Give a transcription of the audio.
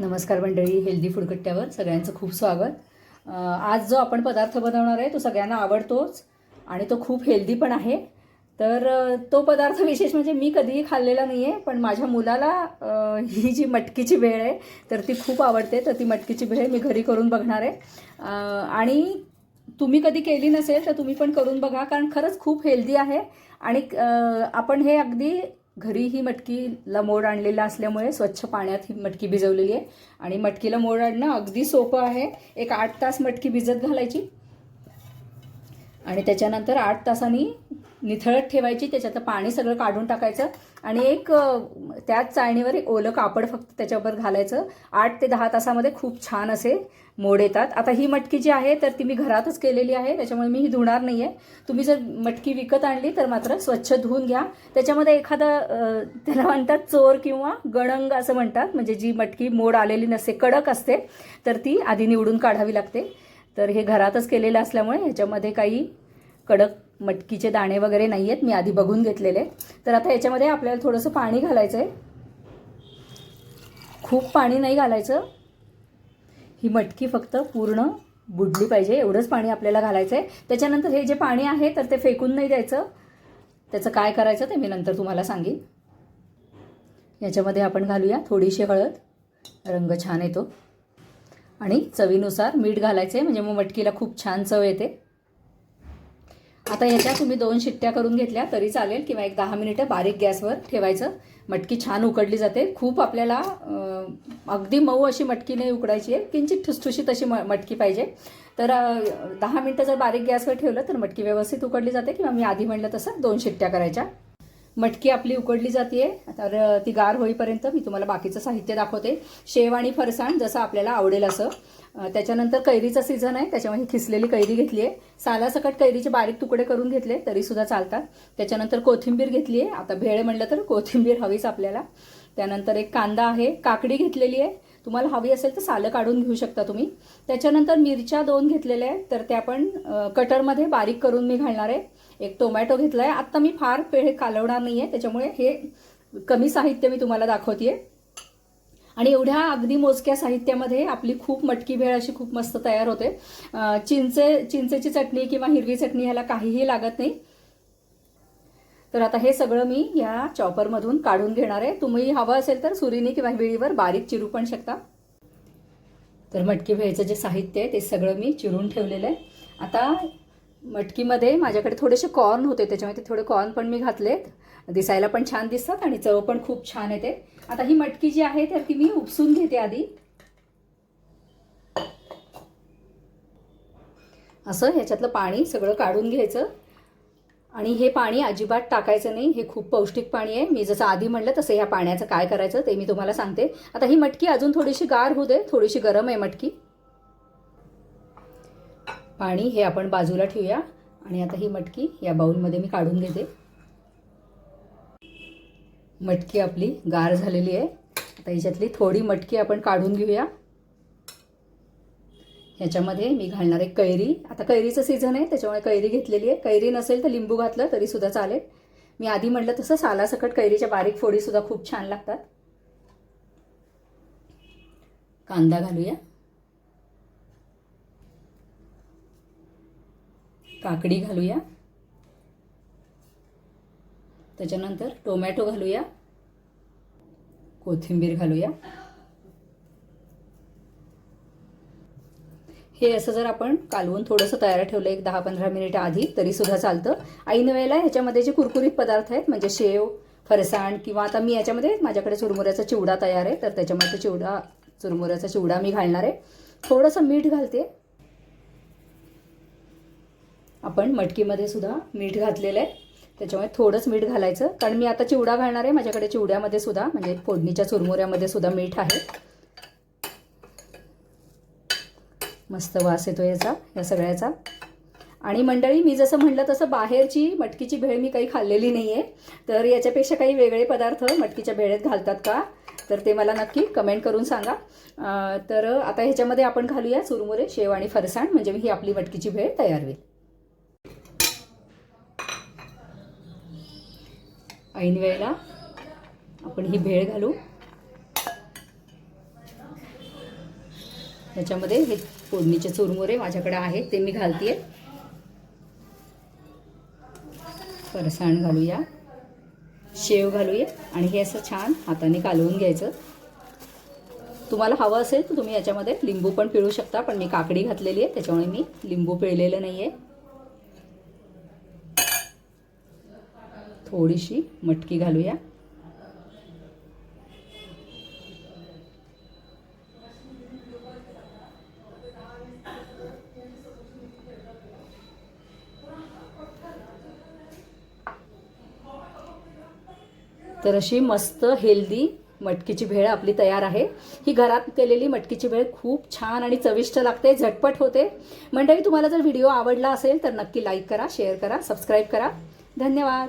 नमस्कार मंडळी हेल्दी फुडकट्ट्यावर सगळ्यांचं खूप स्वागत. आज जो आपण पदार्थ बनवणार आहे तो सगळ्यांना आवडतोच आणि तो खूप हेल्दी पण आहे. तर तो पदार्थ विशेष म्हणजे मी कधीही खाल्लेला नाही आहे पण माझ्या मुलाला ही जी मटकीची भेळ आहे तर ती खूप आवडते. तर ती मटकीची भेळ मी घरी करून बघणार आहे. आणि तुम्ही कधी केली नसेल तर तुम्ही पण करून बघा कारण खरंच खूप हेल्दी आहे. आणि आपण हे अगदी घरी ही मटकीला मोड आणलेला असल्यामुळे स्वच्छ पाण्यात ही मटकी भिजवलेली आहे. आणि मटकीला मोड आणणं अगदी सोपं आहे. एक आठ तास मटकी भिजत घालायची. आणि त्याच्यानंतर आठ तासांनी निथळत ठेवायची त्याच्यातलं पाणी सगळं काढून टाकायचं आणि एक त्याच चाळणीवर एक ओलं कापड फक्त त्याच्यावर घालायचं. आठ ते दहा तासामध्ये खूप छान असे मोड येतात. आता ही मटकी जी आहे तर ती मी घरातच केलेली आहे त्याच्यामुळे मी ही धुणार नाही आहे तुम्ही जर मटकी विकत आणली तर मात्र स्वच्छ धुवून घ्या. त्याच्यामध्ये एखादं त्याला म्हणतात चोर किंवा गणंग असं म्हणतात म्हणजे जी मटकी मोड आलेली नसते कडक असते तर ती आधी निवडून काढावी लागते. तर हे घरातच केलेलं असल्यामुळे ह्याच्यामध्ये काही कडक मटकीचे दाणे वगैरे नाही आहेत मी आधी बघून घेतलेले. तर आता याच्यामध्ये आपल्याला थोडंसं पाणी घालायचं आहे खूप पाणी नाही घालायचं. ही मटकी फक्त पूर्ण बुडली पाहिजे एवढंच पाणी आपल्याला घालायचं आहे त्याच्यानंतर हे जे पाणी आहे तर ते फेकून नाही द्यायचं. त्याचं काय करायचं ते मी नंतर तुम्हाला सांगेन. याच्यामध्ये आपण घालूया थोडीशी हळद. रंग छान येतो. आणि चवीनुसार मीठ घालायचं आहे म्हणजे मग मटकीला खूप छान चव येते. आता याच्या तुम्ही दोन शिट्ट्या करून घेतल्या तरी चालेल. किंवा एक दहा मिनिटं बारीक गॅसवर ठेवायचं. मटकी छान उकडली जाते. खूप आपल्याला अगदी मऊ अशी मटकी नाही उकडायची आहे. किंचित ठुसठुशीत अशी म मटकी पाहिजे. तर दहा मिनटं जर बारीक गॅसवर ठेवलं तर मटकी व्यवस्थित उकडली जाते. किंवा मी आधी म्हणलं तसं दोन शिट्ट्या करायच्या. मटकी आपली उकडली जाते तर ती गार होईपर्यंत मी तुम्हाला बाकीचं साहित्य दाखवते. शेव आणि फरसाण जसं आपल्याला आवडेल असं. त्याच्यानंतर कैरीचा सीझन आहे. त्याच्यामध्ये खिसलेली कैरी घेतली आहे सालासकट कैरीचे बारीक तुकडे करून घेतले तरीसुद्धा चालतात. त्याच्यानंतर कोथिंबीर घेतली आहे आता भेळ म्हणलं तर कोथिंबीर हवीच आपल्याला. त्यानंतर एक कांदा आहे. काकडी घेतलेली आहे तुम्हाला हवी असेल तर सालं काढून घेऊ शकता तुम्ही. त्याच्यानंतर मिरच्या दोन घेतलेल्या आहेत तर त्या पण कटरमध्ये बारीक करून मी घालणार आहे. एक टोमॅटो घेतला आहे आत्ता मी फार पेढे कालवणार नाही आहे त्याच्यामुळे हे कमी साहित्य मी तुम्हाला दाखवते आणि एवढ्या अगदी मोजक्या साहित्यामध्ये आपली खूप मटकी भेळ अशी खूप मस्त तयार होते. चिंचे चिंचेची चटणी किंवा हिरवी चटणी ह्याला काहीही लागत नाही. तर आता हे सगळं मी या चॉपरमधून काढून घेणार आहे. तुम्ही हवं असेल तर सुरीने किंवा विळीवर बारीक चिरू पण शकता. तर मटकी भेळचं जे साहित्य आहे ते सगळं मी चिरून ठेवलेलं आहे. आता मटकीमध्ये माझ्याकडे थोडेसे कॉर्न होते त्याच्यामुळे ते थोडे कॉर्न पण मी घातलेत. दिसायला पण छान दिसतात आणि चव पण खूप छान येते. आता ही मटकी जी आहे तर ती मी उपसून घेते आधी. असं ह्याच्यातलं पाणी सगळं काढून घ्यायचं. आणि हे पाणी अजिबात टाकायचं नाही. हे खूप पौष्टिक पाणी आहे. मी जसं आधी म्हणलं तसं ह्या पाण्याचं काय करायचं ते मी तुम्हाला सांगते. आता ही मटकी अजून थोडीशी गार होऊ दे. थोडीशी गरम आहे मटकी. पाणी हे आपण बाजूला ठेवूया. आणि आता ही मटकी या बाऊलमध्ये मी काढून घेते मटकी आपली गार झालेली आहे. आता याच्यातली थोडी मटकी आपण काढून घेऊया. ह्याच्यामध्ये मी घालणार आहे कैरी. आता कैरीचं सीझन आहे त्याच्यामुळे कैरी घेतलेली आहे. कैरी नसेल तर लिंबू घातलं तरीसुद्धा चालेल. मी आधी म्हटलं तसं सालासकट कैरीच्या बारीक फोडीसुद्धा खूप छान लागतात. कांदा घालूया. काकडी घालूया. त्याच्यानंतर टोमॅटो घालूया. कोथिंबीर घालूया. हे असं जर आपण कालवून थोडंसं तयार ठेवलं एक दहा पंधरा मिनिटं आधी तरी सुद्धा चालतं. ऐन वेळेला ह्याच्यामध्ये जे कुरकुरीत पदार्थ आहेत म्हणजे शेव फरसाण किंवा आता मी याच्यामध्ये माझ्याकडे चुरमुऱ्याचा चिवडा तयार आहे तर त्याच्यामध्ये चिवडा चुरमुऱ्याचा चिवडा मी घालणार आहे. थोडंसं मीठ घालते. आपण मटकीमध्ये सुद्धा मीठ घातलेलं आहे. त्याच्यामुळे थोडंच मीठ घालायचं. कारण मी आता चिवडा घालणार आहे. माझ्याकडे चिवड्यामध्ये सुद्धा म्हणजे फोडणीच्या चुरमुऱ्यामध्ये सुद्धा मीठ आहे. मस्त वास येतो याचा या सगळ्याचा. आणि मंडळी मी जसं म्हटलं तसं बाहेरची मटकीची भेळ मी काही खाल्लेली नाही आहे तर याच्यापेक्षा काही वेगळे पदार्थ मटकीच्या भेळेत घालतात का? तर ते मला नक्की कमेंट करून सांगा. तर आता ह्याच्यामध्ये आपण घालूया चुरमुरे शेव आणि फरसाण. म्हणजे ही आपली मटकीची भेळ तयार होईल. ऐन वेळेला आपण ही भेळ घालू. ह्याच्यामध्ये हे फोडणीचे चुरमुरे माझ्याकडे आहेत ते मी घालते फरसाण घालूया. शेव घालूया. आणि हे असं छान हाताने कालवून घ्यायचं. तुम्हाला हवं असेल तर तुम्ही याच्यामध्ये लिंबू पण पिळू शकता पण मी काकडी घातलेली आहे त्याच्यामुळे मी लिंबू पिळलेलं नाही आहे थोडीशी मटकी घालूया. तर अशी मस्त हेल्दी मटकीची भेळ आपली तयार आहे. ही घरात केलेली मटकीची भेळ खूप छान आणि चविष्ट लागते झटपट होते. मंडळी तुम्हाला जर व्हिडिओ आवडला असेल तर नक्की लाईक करा शेअर करा सबस्क्राईब करा. धन्यवाद.